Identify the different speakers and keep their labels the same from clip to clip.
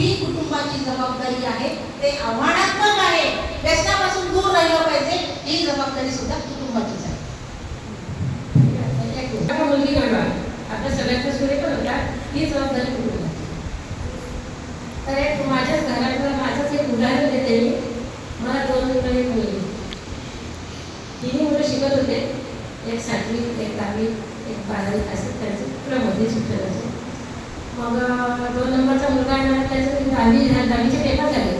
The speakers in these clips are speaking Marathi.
Speaker 1: ही कुटुंबाची जबाबदारी आहे ते आव्हानात्मक आहे. व्यसनापासून दूर राहिलं पाहिजे ही जबाबदारी सुद्धा कुटुंबाचीच आहे.
Speaker 2: आता मुलगी घडवा आता पण होता ही जबाबदारी कुटुंबाची. तर एक माझ्याच घरातलं माझंच एक उदाहरण देते मी. मला दोन मुलं एक मुलगी. तिन्ही मुलं शिकत होते. एक सातवी एक दहावी एक बारावी असं त्यांचं क्रममध्ये शिक्षणाचे मग दोन नंबरचा मुलगा आहे ना त्याचं दहावी दहावीचे पेपर झाले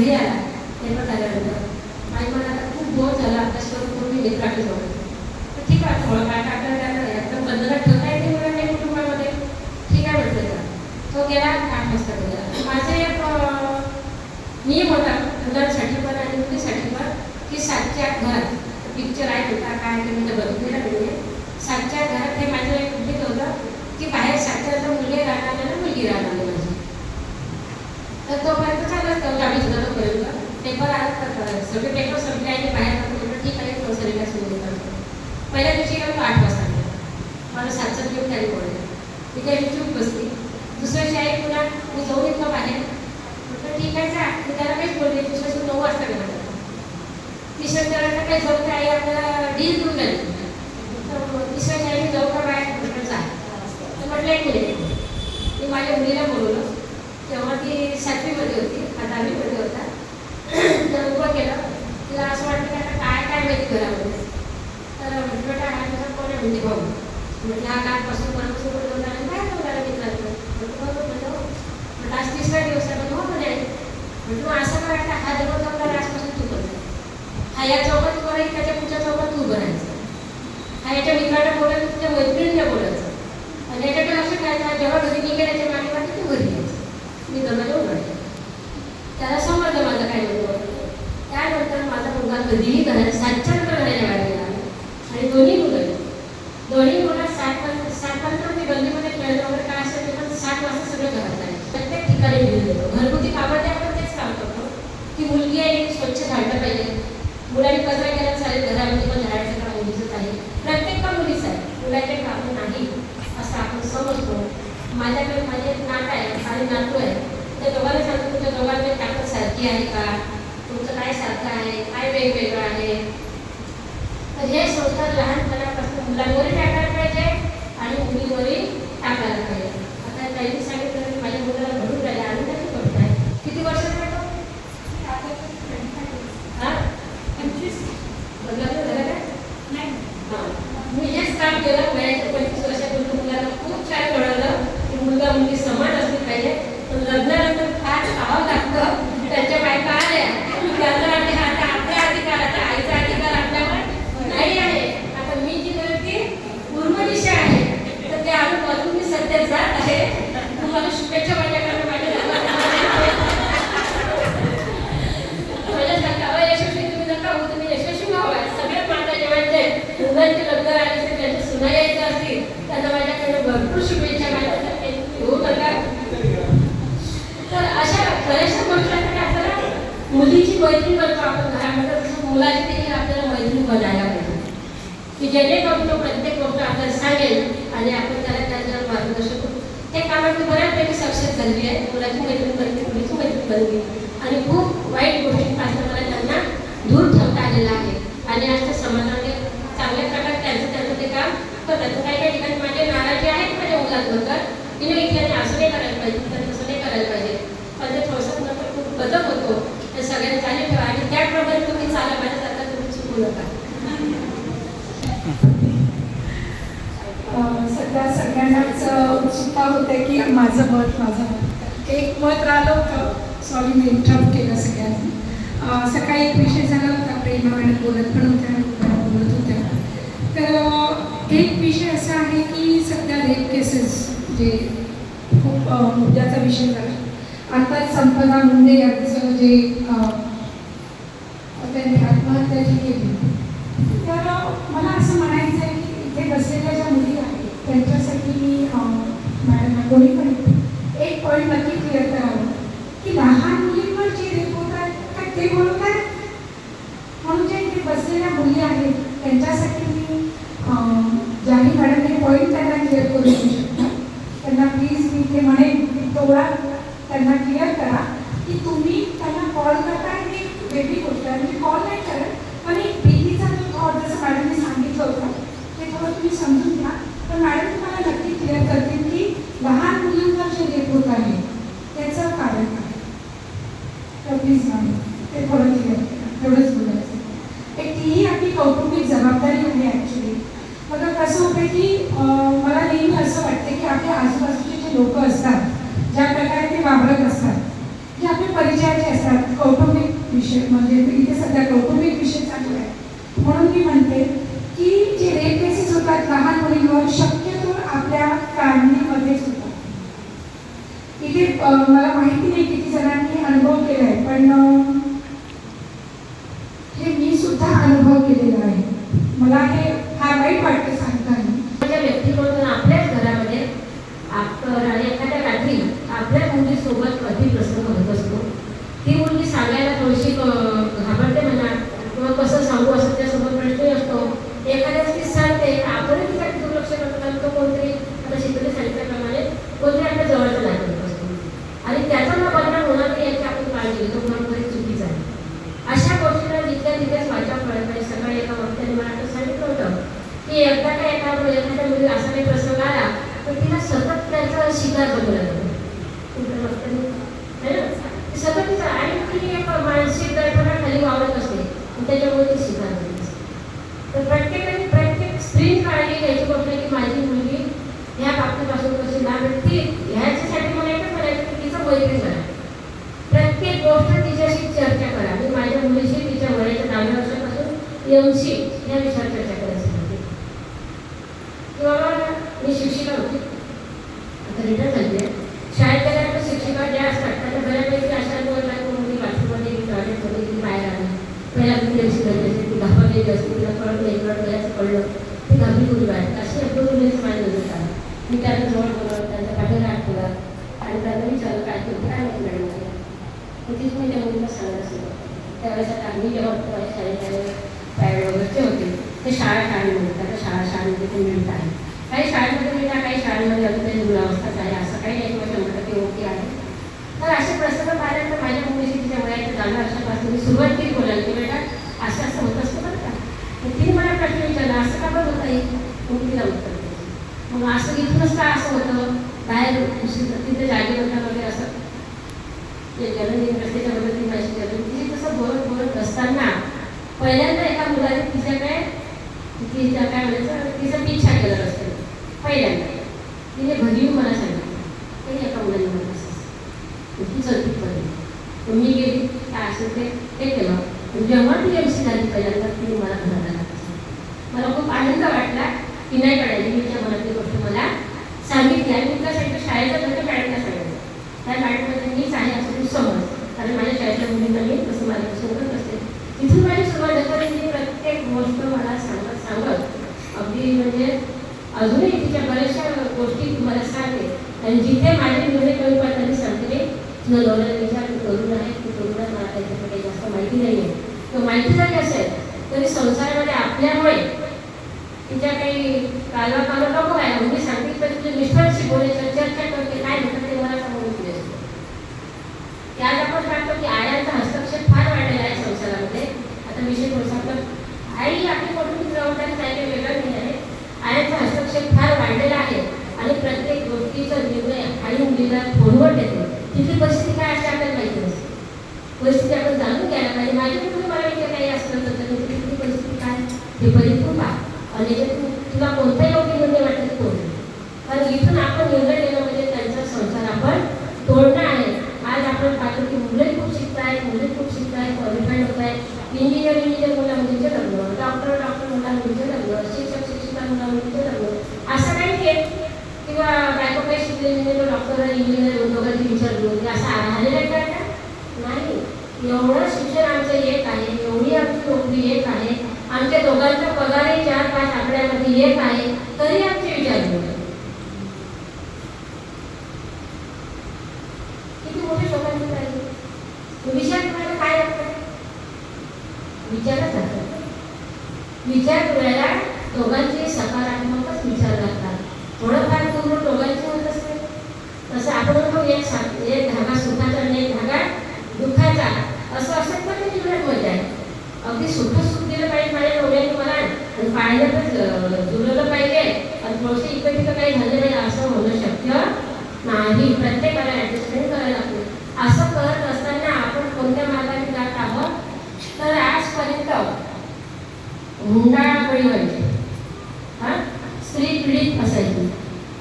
Speaker 2: तो घरी आला पेपर झाल्यानंतर आणि मला आता खूप बोर झाला अभ्यास करून करून मी मित्राकडे जाऊ तर ठीक आहे थोडं काय टाकलं त्याला एकदम बंधनात ठेवता येते मुलांना या कुटुंबामध्ये ठीक आहे म्हटलं त्याला तो गेला आठ वाजता गेला माझा एक अं, नियम होता मुलांसाठी पण आणि मुलीसाठी पण की सातच्या आत घरात पिक्चर आहे होता काय ते मी तर बघितलेला नाही सातच्या आत घरात हे माझं एक उद्दिष्ट होतं की बाहेर सातच्या आत मुलगी राहणार नाही ना मुलगी राहणार नाही माझी तर तोपर्यंत चालत होतं आम्ही सुद्धा तोपर्यंत पेपर आला तर करायचं. सगळे पेपर संपले आणि बाहेर म्हटलं ठीक आहे कंसरीला सुरू करतो पहिल्या दिवशी गेलो आठ वाजता गेला. मला सातचं घेऊन त्याला बोलले मी काही चूक बसली. दुसऱ्या शाळेत पुन्हा मी जाऊन येतो बाहेर म्हटलं ठीक आहे जा. मी त्याला काहीच बोलले दुसऱ्या दिवशी नऊ वाजता गेला तिसऱ्या शाळेला काही जाऊ काय आपल्याला डील देऊन जाईल तर तिसऱ्या शाळेत जाऊ का बाहेर? म्हटलं जा. तर म्हटलं एक मिनिट मी माझ्या मुलीला बोलवलं. तेव्हा ती सातवीमध्ये होती हा दहावीमध्ये होता. तर उभं केलं. तिला असं वाटलं की आता काय काय माहिती घरामध्ये. तर म्हटलं बेटा हा तुझा कोण आहे म्हणजे भाऊ म्हटलं हा कालपासून परवापासून कुठे आणि काय बोलायला आला म्हटलं बरोबर म्हटलं हो. म्हटलं आज तिसरा दिवस आहे. म्हटलं हो म्हणजे म्हटलं असं काय आता हा जवळ जाऊन आजपासून तू करतो हा या चौकात उभं राहील त्याच्या पुढच्या चौकात तू उभं राहायचं. हा याच्या मित्राला बोलायचं तुझ्या मैत्रिणीला बोलायचं. आणि याच्याकडे लक्ष ठेवायचं जेव्हा घरी निघेल याच्या मागे मागे तू घरी y मैत्री बनतो आपण घरामध्ये मुलाची देखील आपल्याला मैत्री बनायला पाहिजे. की जेणेकरून तो प्रत्येक गोष्ट आपल्याला सांगेल आणि आपण त्याला त्याच्यावर मार्गदर्शन करू. ते कामात बऱ्यापैकी सक्सेस झालेली आहे. मुलाची मैत्रीण बनली मुलीची मैत्री बनली. आणि खूप वाईट गोष्टींपासून मला त्यांना दूर ठेवता आलेला आहे. आणि आजच्या समाजामध्ये चांगल्या प्रकारे त्यांचं त्यांचं ते काम करतात. काही काही ठिकाणी माझी नाराजी आहे माझ्या मुलांबरोबर. तिने नाही असं नाही करायला पाहिजे तर तसं नाही करायला पाहिजे पण ते थोडंसं नंतर खूप बदल होतो ते सगळ्यांनी चालू ठेवा आणि त्याप्रमाणे तुम्ही चाला माझ्यासारखा तुम्ही चुकू नका
Speaker 3: अं, सध्या सगळ्यांनाच अं, उत्सुकता होते की माझं मत माझं मत. एक मत राहिलं होतं. सॉरी मी इंटरप्ट केलं सगळ्यांनी. सकाळी एक विषय झाला होता. प्रेमा मॅडम बोलत पण होत्या बोलत होत्या. तर एक विषय असा आहे की सध्या रेप केसेस जे खूप मुद्द्याचा विषय झाला. आता संपदा मुंडे यांचं जे त्यांनी आत्महत्या जी केली. तर मला असं म्हणायचं आहे की इथे बसलेल्या ज्या मुली आहेत त्यांच्यासाठी मी कोणी पण एक पॉईंट नक्की क्लिअर करावं की लहान मुलींवर जे रेप होत आहेत काय ते बोलत म्हणून जे इथे बसलेल्या मुली आहेत त्यांच्यासाठी मी अं, मॅडम हे पॉईंट त्यांना क्लिअर करू देऊ शकता. त्यांना प्लीज मी ते म्हणेन की तेवढा त्यांना क्लिअर करा की तुम्ही त्यांना कॉल करता आणि एक वेगळी गोष्ट आहे. म्हणजे कॉल नाही करत पण एक भीतीचा जो थॉट जसं मॅडमने सांगितलं होतं ते थोडं तुम्ही समजून घ्या. पण मॅडम तुम्हाला नक्की क्लिअर करतील की लहान मुलांवर जे रेप होत आहे त्याचं कारण काय तर प्लीज मॅडम ते थोडं क्लिअर तेवढंच बोलायचं एक तीही आपली कौटुंबिक जबाबदारी आहे ॲक्च्युली मग कसं होतं की मला नेहमी असं वाटतं की आपल्या आजूबाजूचे जे लोक असतात ज्या प्रकारे ते वावरत असतात जे आपले परिचयाचे असतात कौटुंबिक विषय म्हणजे इथे सध्या कौटुंबिक विषय चालू आहे. म्हणून मी म्हणते की जे रेप केसेस होतात लहान मुलींवर शक्यतो आपल्या फॅमिलीमध्येच होतात इथे अं, मला माहिती नाही किती जणांनी अनुभव केला आहे पण हे मी सुद्धा अनुभव केलेला आहे. मला हे फार वाईट वाटतं सांगताना.
Speaker 2: त्या व्यक्तीकडून आपल्याच घरामध्ये आपण एखाद्या रात्री आपल्या मुलीसोबत कधी प्रसंग होत असतो? ती मुलगी सांगायला थोडीशी घाबरते म्हणा किंवा कसं सांगू असं त्यासोबत प्रश्न असतो एखाद्या ती सांगते आपण तिच्याकडे दुर्लक्ष करतो कारण तो कोणतरी आता शिकवले सांगितल्याप्रमाणे कोणतरी आपल्या जवळचं लागत असतो आणि त्याचा न बदनाम होणार नाही याची आपण काळजी घेतो बरोबर चुकीचं आहे अशा गोष्टीला जितक्या तितक्याच वाचा पडत नाही सकाळी एका वक्त्याने मला असं सांगितलं होतं की एकदा काय एका एखाद्या मुली असा काही प्रसंग आला तर तिला सतत त्याचा शिकार बनवला जातो कुठल्या वक्त्याने है ना? ती सतत तिचा आणि ती एक मानसिक दडपणा खाली वावरत असते आणि त्याच्यामुळे ती शिकार बनत असते तर प्रत्येकाने प्रत्येक स्त्री काळजी घ्यायची गोष्ट आहे की माझी मुलगी ह्या बाबतीपासून कशी लांब आहे. ती ह्याच्यासाठी मला एकच म्हणायचं की तिचं मैत्री करा प्रत्येक गोष्ट तिच्याशी चर्चा करा मी माझ्या मुलीशी तिच्या वयाच्या दहाव्या वर्षापासून एमशी या विषयावर चर्चा करायची होती किंवा मी शिक्षिका होती आता रिटर्न झाली आहे शाळेत गेल्यानंतर शिक्षिका ज्या असतात त्यांना बऱ्यापैकी अशा बोलला की मुली बाथरूममध्ये गेली टॉयलेटमध्ये गेली बाहेर आली पहिला मी एमशी झाली असते ती घाबरलेली असते तिला कळत नाही कळत वयाचं कळलं ती घाबरी मुली बाहेर? अशी दोन मुलींचं माझ्या नजर आलं. मी त्याला जवळ बोलवलं त्यांचा पाठीवर हात ठेवला. आणि त्यांना विचारलं काय केलं? काय नाही मॅडम मला तिथेच मी त्या मुलीला सांगत असतो त्यावेळेस आता आम्ही जेव्हा शाळेत शाळेमध्ये पॅड वगैरेचे होते ते शाळा शाळेमध्ये आता शाळा शाळेमध्ये ते मिळत आहे काही शाळेमध्ये मिळतात काही शाळेमध्ये अजून काही मुलावस्थाच आहे असं काही नाही किंवा शंभर टक्के ओके आहे तर असे प्रसंग पाहिल्यानंतर माझ्या मुलीशी तिच्या वयाच्या दहा वर्षापासून मी सुरुवात केली बोलायला की बेटा असं असं होत असतं बरं का मग तिने मला प्रश्न विचारला असं का बरं होत आहे मग तिला उत्तर द्यायचं. मग असं इथूनच काय असं होतं? बाहेर दुसरी- तिथे जागेवर वगैरे असं. ते जननी रस्त्याच्या मदतीने माझी जलद तिथे तसं बोलत बोलत असताना पहिल्यांदा एका मुलाने काय तिच्या काय म्हणायचं तिचा पिच्छा केला रस्त्याने पहिल्यांदा. तिने घरी येऊन मला सांगितलं. तरी एका मुलाने मला असं. असं. ती पडली. मी गेली. काय असेल ते ते केलं. जेव्हा ती एम सी झाली पहिल्यांदा तिने मला घरात मला खूप आनंद वाटला. की नाही कळायची मी तिच्या मनातली गोष्ट मला सांगितली आणि मी तुला सांगितलं शाळेचा घरच्या मॅडमला सांगितलं. त्या मॅडममध्ये मी आहे असं तू समज. कारण माझ्या शाळेच्या मुलींना मी तसं माझ्यापासून करत असते. तिथून माझी सुरुवात झाली प्रत्येक गोष्ट मला सांगत सांगत अगदी म्हणजे अजूनही तिच्या बऱ्याचशा गोष्टी तुम्हाला सांगते. आणि जिथे माझे निर्णय कमी पडताना सांगते मी नवऱ्याला विचार तू करून आहे तू करून आहे मला त्याच्याकडे जास्त माहिती नाही आहे तर माहिती जर असेल तरी संसारामध्ये आपल्यामुळे तिच्या काही कालवा कालवा नको आहे म्हणजे सांगते तर तुझे मिस्टरशी बोलायचं चर्चा करते काय म्हणतात ते मला सांगून तुझे त्यात आपण पाहतो की आयांचा हस्तक्षेप फार वाढलेला आहे संसारामध्ये आता विषय थोडासा आपला आई आपली कौटुंबिक जबाबदारी काही काही वेगळं नाही आहे आयांचा हस्तक्षेप फार वाढलेला आहे आणि प्रत्येक गोष्टीचा निर्णय आई मुलीला फोनवर देते तिथली परिस्थिती काय असते आपल्याला माहिती नसते परिस्थिती आपण जाणून घ्यायला पाहिजे माझ्या कुठून मला इथे काही असलं तर त्याची तिथली परिस्थिती काय? हे परिपूर्ण पहा आणि याच्यातून तुला कोणता योग्य निर्णय वाटत तो घे. कारण इथून आपण निर्णय घेणं म्हणजे त्यांचा संसार आपण तोडणं आहे. आज आपण पाहतो की मुलं खूप शिकतायत मुले खूप शिकताय क्वालिफाईड होत आहे इंजिनियर इंजिनियर मुला मुलींचे लग्न डॉक्टर डॉक्टर मुला मुलींचे लग्न शिक्षक शिक्षिका मुला मुलींचे लग्न असं काही नाही किंवा बायको काही शिकले इंजिनियर डॉक्टर इंजिनियर दोघांचे विचार घेऊन असं आलेलं आहे का आता? नाही एवढं शिक्षण आमचं एक आहे एवढी आमची नोकरी येत आहे आमच्या दोघांचा पगारही चार पाच आकड्यामध्ये येत आहे तरी आमचे विचार घेऊन किती मोठे लोकांचे पाहिजे? विचार करायला काय लागतं विचारच लागतात. विचार करायला दोघांचे सकारात्मकच विचार लागतात थोडंफार पूर्ण दोघांचे होत असते तसं आपण म्हणतो एक सा एक धागा प्रत्येकाला ॲडजस्टमेंट करायला लागते असं करत असताना आपण कोणत्या मार्गाने जात आहोत तर आजपर्यंत हुंडा बळी व्हायचे हा स्त्री पीडित असायची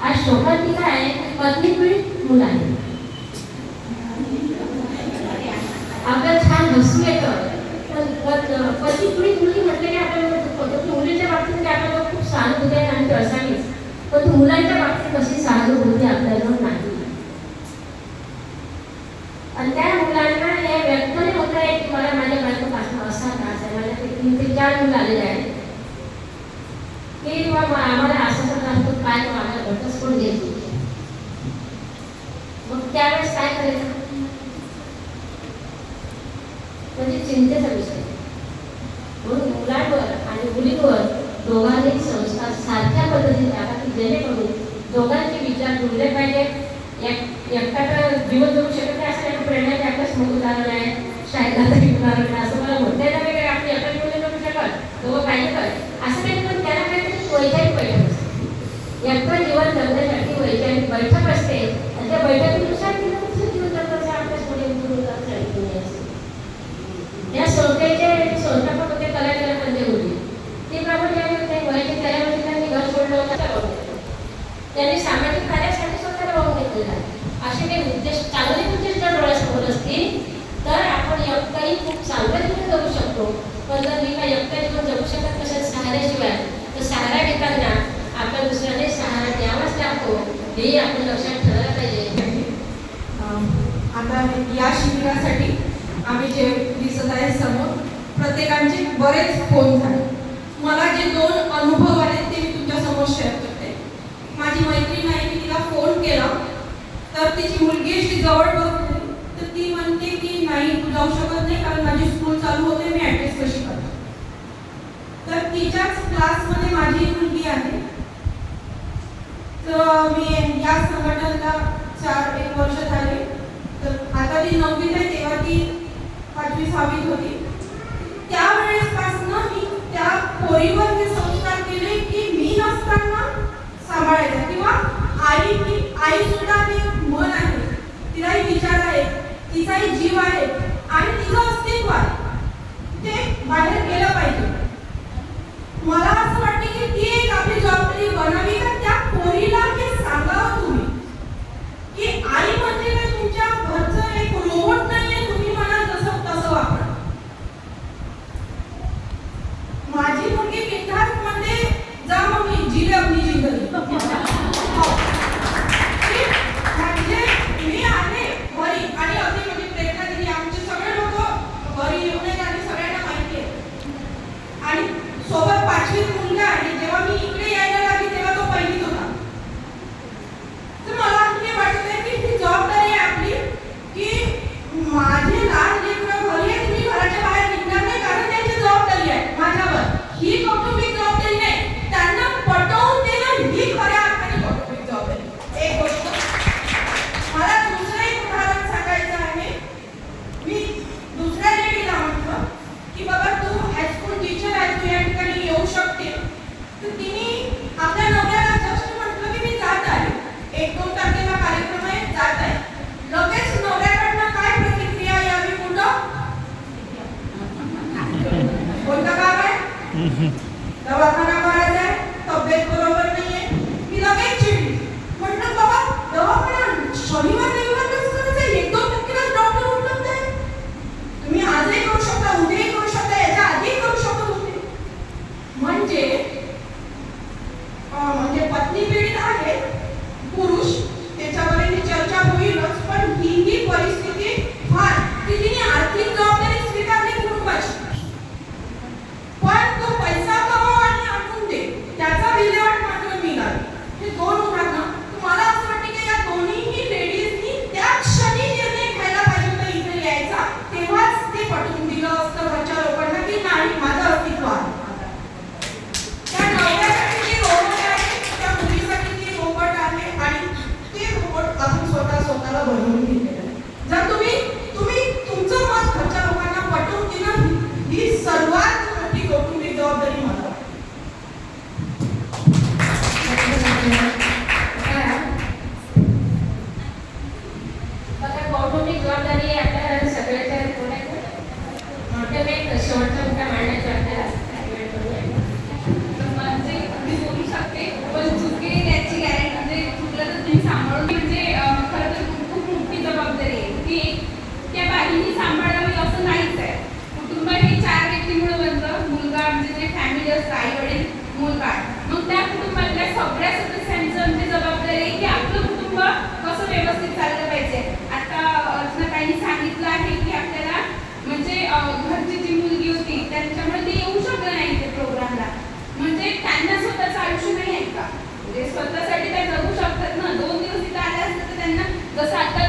Speaker 2: आज शोकांती काय आहे पत्नी पीडित मुलं आहे आपल्याला छान हसू येतं पण पत- पती पीडित मुली म्हटलं की आपल्याला होतं की मुलीच्या बाबतीत काय आपल्याला खूप सहानुभूती आहे आणि ती असावीच पण मुलांच्या बाबतीत कशी सहानुभूती आपल्याला नाही आणि त्या मुलांना हे व्यक्त होत. आहे की मला माझ्या बायकोपासून असा त्रास आहे. माझ्या तीन ते चार मुलं आलेले आहेत. की बाबा आम्हाला असा असं त्रास होतो. काय तो आम्हाला घटच कोण देत मग त्यावेळेस काय करायचं? म्हणजे चिंतेचा विषय. म्हणून मुलांवर आणि मुलींवर दोघांनी संस्कार सारख्या पद्धतीने टाका की जेणेकरून दोघांची विचार पाहिजे. एकटा जीवन जगू शकत नाही असं एक प्रेरणाचे आपल्याच मग उदाहरण आहे. शाळेला तरी उदाहरण आहे. असं मला म्हणता येणार नाही आपली एका जीवन जगू शकत. दोघं पाहिजे तर असं काही पण त्याला काहीतरी वैचारिक बैठक असते. एकटा जीवन जगण्यासाठी वैचारिक बैठक असते. आणि त्या बैठक तिला कसं जीवन जगण्याचा अभ्यास पुढे गुरु सांगितलेले असते या संस्थेचे संस्थापक होते कलाकार म्हणजे होते ते प्रमाणे ज्यावेळी होते वयाच्या तेरा वर्षी त्यांनी घर सोडलं होतं त्या वाहून घेतलं. त्यांनी सामाजिक कार्यासाठी स्वतःला वाहून घेतलेलं आहे असे काही उद्देश चांगले उद्देश जर डोळ्यासमोर असतील तर आपण एकटाही खूप चांगलं जीवन जगू शकतो पण जर मी काही एकटा जीवन जगू शकत नसेल सहाऱ्याशिवाय तर सहारा घेताना आपल्या दुसऱ्याने सहारा द्यावाच लागतो आपण लक्षात ठेवायला पाहिजे.
Speaker 4: आता या शिबिरासाठी आम्ही जे दिसत आहे समोर प्रत्येकांचे बरेच फोन झाले. मला जे दोन अनुभव आहेत ते मी तुमच्यासमोर शेअर करते. माझी मैत्रीण आहे मी तिला फोन केला. तर तिची मुलगी अशी जवळ बघते तर ती म्हणते की नाही तू जाऊ शकत नाही कारण माझी स्कूल चालू होते मी ऍड्रेस कशी करतो तर तिच्याच क्लासमध्ये माझी एक मुलगी आहे तर मी या संघटनेला चार एक वर्ष झाले. तर आता ती नववीत आहे तेव्हा ती पाचवी सहावीत होती. त्यावेळेसपासनं मी त्या पोरीवर हे संस्कार केले की मी नसताना सांभाळायचं. किंवा आई की आई सुद्धा ते मन आहे. तिलाही विचार आहे. तिचाही जीव आहे. आणि तिचं अस्तित्व आहे. ते बाहेर गेलं पाहिजे. मला असं